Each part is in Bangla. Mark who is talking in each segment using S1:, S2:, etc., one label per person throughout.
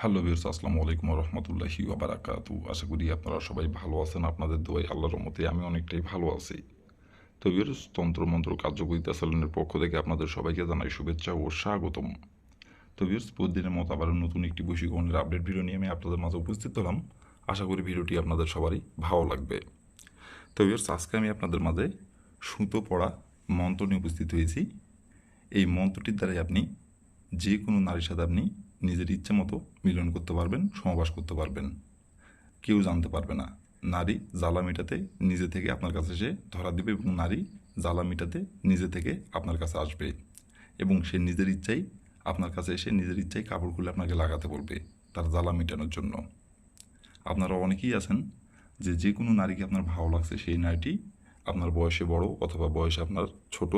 S1: হ্যালো বিয়ার্স আসসালামু আলাইকুম রহমতুল্লাহি ওবারাকাতু আশা করি আপনারা সবাই ভালো আছেন। আপনাদের দোয়াই আল্লাহর মতে আমি অনেকটাই ভালো আছি। তো বিয়ার্স তন্ত্রমন্ত্র কার্যকরিতা স্যালনের পক্ষ থেকে আপনাদের সবাইকে জানাই শুভেচ্ছা ও স্বাগতম। তো বিয়ার্স প্রতিদিনের মতো আবার নতুন একটি বৈশিকরণের আপডেট ভিডিও নিয়ে আমি আপনাদের মাঝে উপস্থিত হলাম। আশা করি ভিডিওটি আপনাদের সবারই ভালো লাগবে। তো বিয়ার্স আজকে আমি আপনাদের মাঝে সুতো পড়া মন্ত্র নিয়ে উপস্থিত হয়েছি। এই মন্ত্রটির দ্বারাই আপনি যে কোনো নারীর সাথে আপনি নিজের ইচ্ছে মতো মিলন করতে পারবেন, সমাবাস করতে পারবেন। কেউ জানতে পারবে না। নারী জ্বালা মেটাতে নিজে থেকে আপনার কাছে এসে ধরা দিবে এবং নারী জ্বালা মেটাতে নিজে থেকে আপনার কাছে আসবে এবং সে নিজের ইচ্ছাই আপনার কাছে এসে নিজের ইচ্ছাই কাপড় খুলে আপনাকে লাগাতে বলবে তার জ্বালা মেটানোর জন্য। আপনারা অনেকেই আছেন যে যে কোনো নারীকে আপনার ভালো লাগছে, সেই নারীটি আপনার বয়সে বড় অথবা বয়সে আপনার ছোট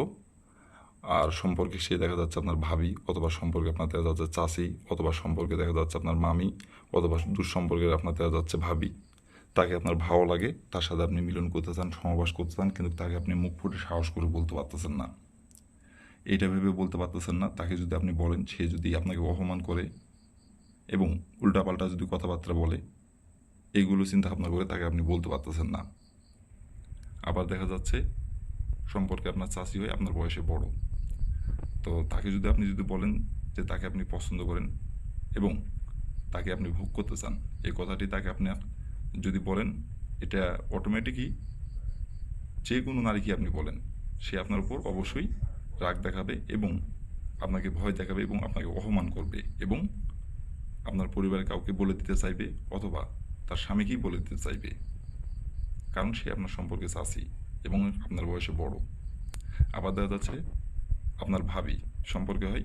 S1: আর সম্পর্কে সে দেখা যাচ্ছে আপনার ভাবি, অথবা সম্পর্কে আপনার দেখা যাচ্ছে চাষি অথবা সম্পর্কে দেখা যাচ্ছে আপনার মামি, অথবা দূর সম্পর্কে আপনার দেখা যাচ্ছে ভাবি। তাকে আপনার ভালো লাগে, তার সাথে আপনি মিলন করতে চান সমাবাস করতে চান, কিন্তু তাকে আপনি মুখ ফুটে সাহস করে বলতে পারতেছেন না। এটা ভেবে বলতে পারতেছেন না। তাকে যদি আপনি বলেন, সে যদি আপনাকে অপমান করে এবং উল্টাপাল্টা যদি কথাবার্তা বলে, এইগুলো চিন্তা ভাবনা করে তাকে আপনি বলতে পারতেছেন না। আবার দেখা যাচ্ছে, সম্পর্কে আপনার চাষি হয়ে আপনার বয়সে বড়। তো তাকে যদি আপনি যদি বলেন যে তাকে আপনি পছন্দ করেন এবং তাকে আপনি ভোগ করতে চান, এই কথাটি তাকে আপনি যদি বলেন, এটা অটোমেটিকই যে কোনো নারীকে আপনি বলেন, সে আপনার উপর অবশ্যই রাগ দেখাবে এবং আপনাকে ভয় দেখাবে এবং আপনাকে অপমান করবে এবং আপনার পরিবারের কাউকে বলে দিতে চাইবে অথবা তার স্বামীকেই বলে দিতে চাইবে। কারণ সে আপনার সম্পর্কে চাষি এবং আপনার বয়সে বড়। আবার দেখা যাচ্ছে আপনার ভাবি সম্পর্কে হয়?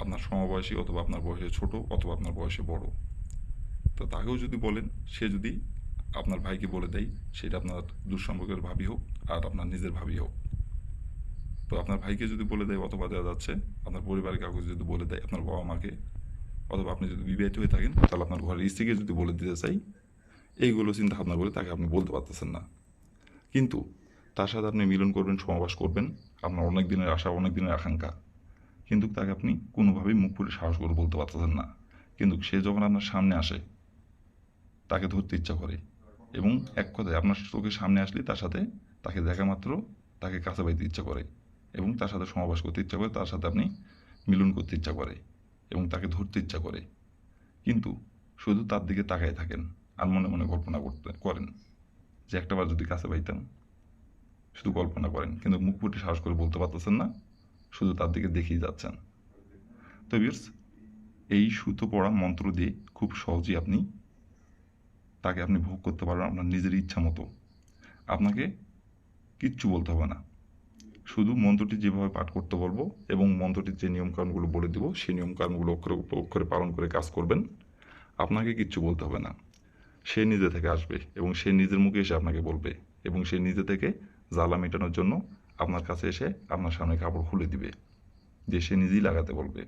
S1: আপনার সমবয়সী অথবা আপনার বয়সে ছোট অথবা আপনার বয়সে বড়। তো তাকেও যদি বলেন, সে যদি আপনার ভাইকে বলে দেয়, সেটা আপনার দুঃসম্পর্কের ভাবি হোক আর আপনার নিজের ভাবি হোক। তো আপনার ভাইকে যদি বলে দেয় অথবা দেওয়া যাচ্ছে, আপনার পরিবারের কাউকে যদি বলে দেয়, আপনার বাবা মাকে, অথবা আপনি যদি বিবাহিত হয়ে থাকেন, তাহলে আপনার ঘরের স্ত্রীকে যদি বলে দিতে চাই, এইগুলো চিন্তা ভাবনা করে তাকে আপনি বলতে পারতেছেন না। কিন্তু তার সাথে আপনি মিলন করবেন সমাবাস করবেন। আপনার অনেক দিনের আশা, অনেক দিনের আকাঙ্ক্ষা। কিন্তু তাকে আপনি কোনোভাবেই মুখ ফুটে সাহস করে বলতে পারতেছেন না। কিন্তু সে যখন আপনার সামনে আসে, তাকে ধরতে ইচ্ছা করে। এবং এক কথায় আপনার চোখের সামনে আসলে তার সাথে তাকে দেখা মাত্র তাকে কাছে পাইতে ইচ্ছা করে। এবং তার সাথে সমাবাস করতে ইচ্ছা করে, তার সাথে আপনি মিলন করতে ইচ্ছা করে এবং তাকে ধরতে ইচ্ছা করে। কিন্তু শুধু তার দিকে তাকায় থাকেন আর মনে মনে কল্পনা করতে করেন যে একটাবার যদি কাছে পাইতাম শুধু কল্পনা করেন, কিন্তু মুখ ফুটে সাহস করে বলতে পারতেছেন না, শুধু তার দিকে দেখেই যাচ্ছেন। তো বিয়ার্স এই সুতো পড়া মন্ত্র দিয়ে খুব সহজেই আপনি তাকে আপনি ভোগ করতে পারবেন আপনার নিজের ইচ্ছা মতো। আপনাকে কিচ্ছু বলতে হবে না। শুধু মন্ত্রটি যেভাবে পাঠ করতে বলব এবং মন্ত্রটির যে নিয়মকানুনগুলো বলে দেবো, সেই নিয়মকানুনগুলো অক্ষরে অক্ষরে পালন করে কাজ করবেন, আপনাকে কিচ্ছু বলতে হবে না। সে নিজে থেকে আসবে এবং সে নিজের মুখে এসে আপনাকে বলবে এবং সে নিজে থেকে জ্বালা মেটানোর জন্য আপনার কাছে এসে আপনার সামনে কাপড় খুলে দিবে যে সে নিজেই লাগাতে বলবে।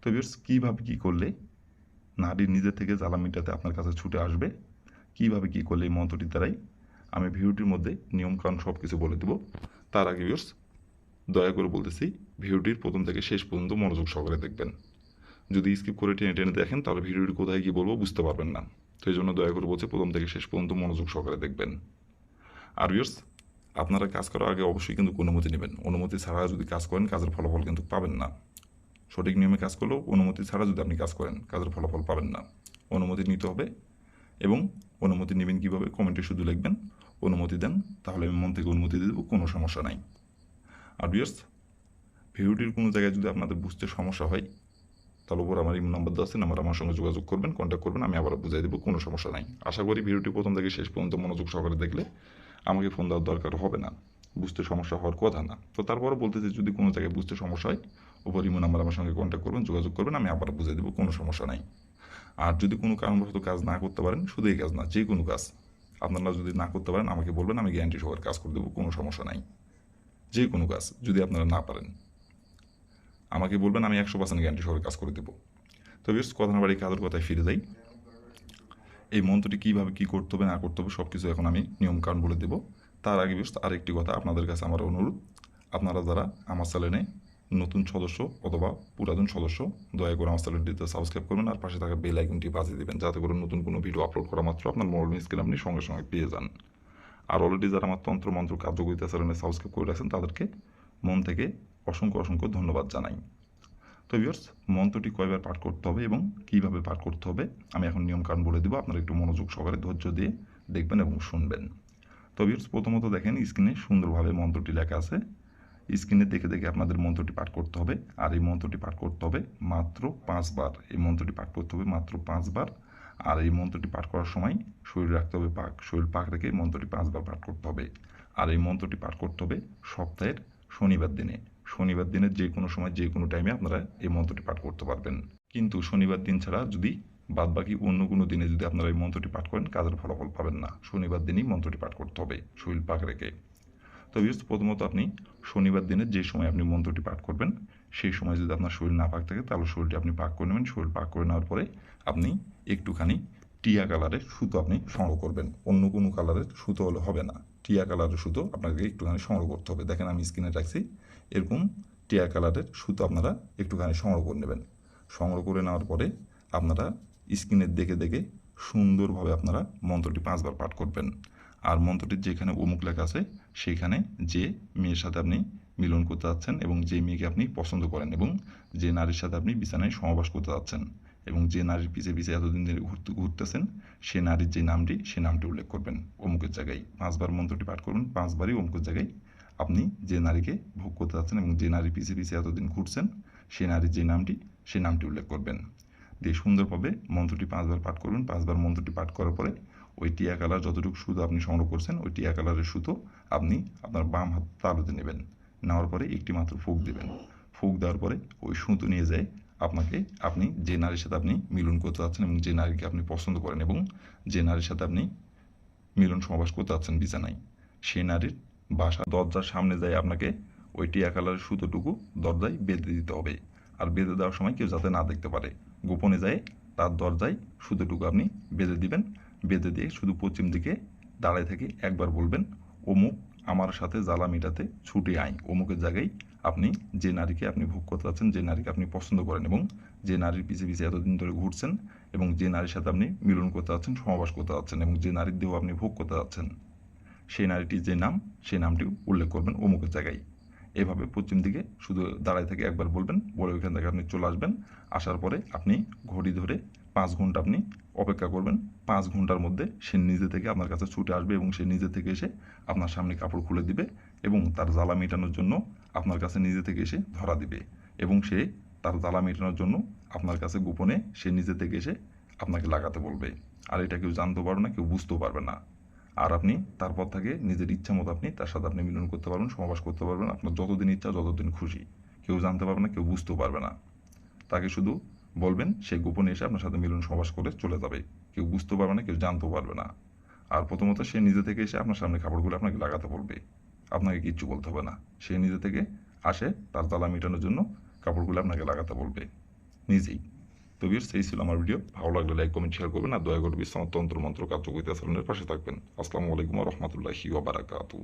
S1: তো বিয়ার্স কীভাবে কী করলে নারী নিজে থেকে জ্বালা মেটাতে আপনার কাছে ছুটে আসবে? কীভাবে কী করলে এই মন্ত্রটির দ্বারাই? আমি ভিডিওটির মধ্যে নিয়মকানুন সব কিছু বলে দেবো। তার আগে বিয়ার্স দয়া করে বলতেছি, ভিডিওটির প্রথম থেকে শেষ পর্যন্ত মনোযোগ সহকারে দেখবেন। যদি স্কিপ করে টেনে টেনে দেখেন, তাহলে ভিডিওটি কোথায় কী বলব বুঝতে পারবেন না। তো এই জন্য দয়া করে বলছে, প্রথম থেকে শেষ পর্যন্ত মনোযোগ সহকারে দেখবেন। আর ভিউর্স আপনারা কাজ করার আগে অবশ্যই কিন্তু অনুমতি নেবেন। অনুমতি ছাড়া যদি কাজ করেন, কাজের ফলাফল কিন্তু পাবেন না। সঠিক নিয়মে কাজ করলেও অনুমতি ছাড়া যদি আপনি কাজ করেন, কাজের ফলাফল পাবেন না। অনুমতি নিতে হবে এবং অনুমতি নেবেন কীভাবে কমেন্টে শুধু লিখবেন, অনুমতি দেন, তাহলে আমি মন থেকে অনুমতি দিয়ে দেবো, কোনো সমস্যা নাই। আর ভিউর্স ভিডিওটির কোনো জায়গায় যদি আপনাদের বুঝতে সমস্যা হয়, তাহলে উপর আমার ইমেল নাম্বার দেওয়া আছে নাম্বার আমার সঙ্গে যোগাযোগ করবেন কন্ট্যাক্ট করবেন, আমি আবার বুঝাই দেবো, কোনো সমস্যা নাই। আশা করি ভিডিওটি প্রথম থেকে শেষ পর্যন্ত মনোযোগ সহকারে দেখলে আমাকে ফোন দেওয়ার দরকার হবে না। বুঝতে সমস্যা হওয়ার কথা না। তো তারপরে বলতেছি, যদি কোনো জায়গায় বুঝতে সমস্যা হয়, উপর ইমো নাম্বার আমার সঙ্গে কন্ট্যাক্ট করবেন, যোগাযোগ করবেন, আমি আবার বুঝিয়ে দেবো, কোনো সমস্যা নাই। আর যদি কোনো কারণবশত কাজ না করতে পারেন, শুধু এই কাজ না, যে কোনো কাজ, আপনারা যদি না করতে পারেন, আমাকে বলবেন, আমি গ্যারান্টি সহকারে কাজ করে দেবো, কোনো সমস্যা নাই। যে কোনো কাজ, যদি আপনারা না পারেন। আমাকে বলবেন, আমি একশো পার্সেন্ট গ্যারান্টি সহকারে কাজ করে দেবো। তো বেশ কথা বাড়ি কাজের কথায় ফিরে যাই। এই মন্ত্রটি কীভাবে কী করতে হবে, না করতে হবে সব কিছু এখন আমি নিয়মকানুন বলে দেবো। তার আগে বেশ আরেকটি কথা আপনাদের কাছে আমার অনুরোধ। আপনারা যারা আমার চ্যানেলে নতুন সদস্য অথবা পুরাতন সদস্য, দয়া করে আমার চ্যানেলটিতে সাবস্ক্রাইব করবেন আর পাশে থাকা বেল আইকনটি বাজিয়ে দেবেন, যাতে করে নতুন কোনো ভিডিও আপলোড করা মাত্র আপনার মোবাইল স্ক্রিন আপনি সঙ্গে সঙ্গে পেয়ে যান। আর অলরেডি যারা আমার তন্ত্র মন্ত্র কার্যকরিতা চ্যানেলে সাবস্ক্রাইব করে রাখছেন, তাদেরকে মন থেকে অসংখ্য অসংখ্য ধন্যবাদ জানাই। তো মন্ত্রটি কয়বার পাঠ করতে হবে এবং কীভাবে পাঠ করতে হবে, আমি এখন নিয়মকানুন বলে দেবো, আপনারা একটু মনোযোগ সহকারে ধৈর্য দিয়ে দেখবেন এবং শুনবেন। তো প্রথমত দেখেন স্ক্রিনে সুন্দরভাবে মন্ত্রটি লেখা আছে। স্ক্রিনে দেখে দেখে আপনাদের মন্ত্রটি পাঠ করতে হবে, আর এই মন্ত্রটি পাঠ করতে হবে মাত্র পাঁচবার। এই মন্ত্রটি পাঠ করতে হবে মাত্র পাঁচবার, আর এই মন্ত্রটি পাঠ করার সময় শরীর রাখতে হবে পাক, শরীর পাক রেখে মন্ত্রটি পাঁচবার পাঠ করতে হবে। আর এই মন্ত্রটি পাঠ করতে হবে সপ্তাহের শনিবার দিনে। শনিবার দিনের যে কোনো সময়, যে কোনো টাইমে আপনারা এই মন্ত্রটি পাঠ করতে পারবেন। কিন্তু শনিবার দিন ছাড়া যদি বাদ বাকি অন্য কোনো দিনে যদি আপনারা এই মন্ত্রটি পাঠ করেন, কাজের ফলাফল পাবেন না। শনিবার দিনই মন্ত্রটি পাঠ করতে হবে, শরীর পাক রেখে। তো ভিউয়ার্স প্রথমত আপনি শনিবার দিনের যে সময় আপনি মন্ত্রটি পাঠ করবেন, সেই সময় যদি আপনার শরীর না পাক থাকে, তাহলে শরীরটি আপনি পাক করে নেবেন। শরীর পাক করে নেওয়ার পরে আপনি একটুখানি টিয়া কালারের সুতো আপনি সংগ্রহ করবেন। অন্য কোনো কালারের সুতো হলে হবে না। টিয়া কালারের সুতো আপনাকে একটুখানি সংগ্রহ করতে হবে। দেখেন আমি স্ক্রিনে রাখছি, এরকম টিয়া কালারের সুতো আপনারা একটুখানি সংগ্রহ করে নেবেন। সংগ্রহ করে নেওয়ার পরে আপনারা স্ক্রিনের দেখে দেখে সুন্দরভাবে আপনারা মন্ত্রটি পাঁচবার পাঠ করবেন। আর মন্ত্রটির যেখানে অমুক লেখা আছে সেইখানে যে মেয়ের সাথে আপনি মিলন করতে যাচ্ছেন এবং যে মেয়েকে আপনি পছন্দ করেন এবং যে নারীর সাথে আপনি বিছানায় সমাবাস করতে যাচ্ছেন। এবং যে নারীর পিছে পিছে এতদিন ধরে ঘুরতে, ঘুরতেছেন, সে নারীর যে নামটি, সে নামটি উল্লেখ করবেন অমুকের জায়গায়। পাঁচবার মন্ত্রটি পাঠ করবেন পাঁচবারই অমুকের জায়গায় আপনি যে নারীকে ভোগ করতে যাচ্ছেন এবং যে নারীর পিছে পিছে এতদিন ঘুরছেন, সে নারীর যে নামটি, সে নামটি উল্লেখ করবেন। দিয়ে সুন্দরভাবে মন্ত্রটি পাঁচবার পাঠ করবেন পাঁচবার মন্ত্রটি পাঠ করার পরে ওই টিয়া কালার যতটুকু সুতো আপনি সংগ্রহ করছেন, ওই টিয়া কালারের সুতো আপনি আপনার বাম হাত তালুতে নেবেন। নেওয়ার পরে একটি মাত্র ফুক দেবেন। ফুক দেওয়ার পরে ওই সুতো নিয়ে যায় আপনাকে আপনি যে নারীর সাথে আপনি মিলন করতে যাচ্ছেন এবং যে নারীকে আপনি পছন্দ করেন এবং যে নারীর সাথে আপনি মিলন সমাবাস করতে যাচ্ছেন বিছানায় সেই নারীর বাসা দরজার সামনে যায় আপনাকে ওই টিয়া কালারের সুতোটুকু দরজায় বেঁধে দিতে হবে। আর বেঁধে দেওয়ার সময় কেউ যাতে না দেখতে পারে। গোপনে যায়, তার দরজায় সুতোটুকু আপনি বেঁধে দিবেন। বেঁধে দিয়ে শুধু পশ্চিম দিকে দাঁড়ায় থেকে একবার বলবেন, অমুক আমার সাথে জ্বালা মেটাতে ছুটে আয়। অমুকের জায়গায় আপনি যে নারীকে আপনি ভোগ করতে যাচ্ছেন, যে নারীকে আপনি পছন্দ করেন এবং যে নারীর পিছিয়ে পিছিয়ে এতদিন ধরে ঘুরছেন এবং যে নারীর সাথে আপনি মিলন করতে যাচ্ছেন সমাবাস করতে যাচ্ছেন এবং যে নারীর দেহ আপনি ভোগ করতে যাচ্ছেন, সেই নারীটির যে নাম, সেই নামটি উল্লেখ করবেন অমুকের জায়গায়। এভাবে পশ্চিম দিকে শুধু দাঁড়ায় থেকে একবার বলবেন, বলে ওইখান থেকে আপনি চলে আসবেন। আসার পরে আপনি ঘড়ি ধরে পাঁচ ঘণ্টা আপনি অপেক্ষা করবেন। পাঁচ ঘণ্টার মধ্যে সে নিজে থেকে আপনার কাছে ছুটে আসবে এবং সে নিজে থেকে এসে আপনার সামনে কাপড় খুলে দিবে এবং তার জ্বালা মেটানোর জন্য আপনার কাছে নিজে থেকে এসে ধরা দিবে এবং সে তার জ্বালা মেটানোর জন্য আপনার কাছে গোপনে সে নিজে থেকে এসে আপনাকে লাগাতে বলবে। আর এটা কেউ জানতেও পারবে না, কেউ বুঝতেও পারবে না। আর আপনি তারপর থেকে নিজের ইচ্ছা মতো আপনি তার সাথে আপনি মিলন করতে পারবেন সমাবাস করতে পারবেন, আপনার যতদিন ইচ্ছা যতদিন খুশি। কেউ জানতে পারবে না, কেউ বুঝতেও পারবে না। তাকে শুধু বলবেন, সে গোপনে এসে আপনার সাথে মিলন সমাবাস করে চলে যাবে। কেউ বুঝতেও পারবে না, কেউ জানতেও পারবে না। আর প্রথমত সে নিজে থেকে এসে আপনার সামনে কাপড়গুলো আপনাকে লাগাতে বলবে। আপনাকে কিচ্ছু বলতে হবে না। সে নিজে থেকে আসে, তার তালা মেটানোর জন্য কাপড়গুলো আপনাকে লাগাতে বলবে। নিজেই। তো বিয়ার সেই ছিল আমার ভিডিও। ভালো লাগলে লাইক কমেন্ট শেয়ার করবেন আর দয়া করে বিশ্বনাথ তন্ত্র মন্ত্র কার্যকরিতা সালনের পাশে থাকবেন। আসসালামু আলাইকুম রহমতুল্লাহি ওবারাকাতু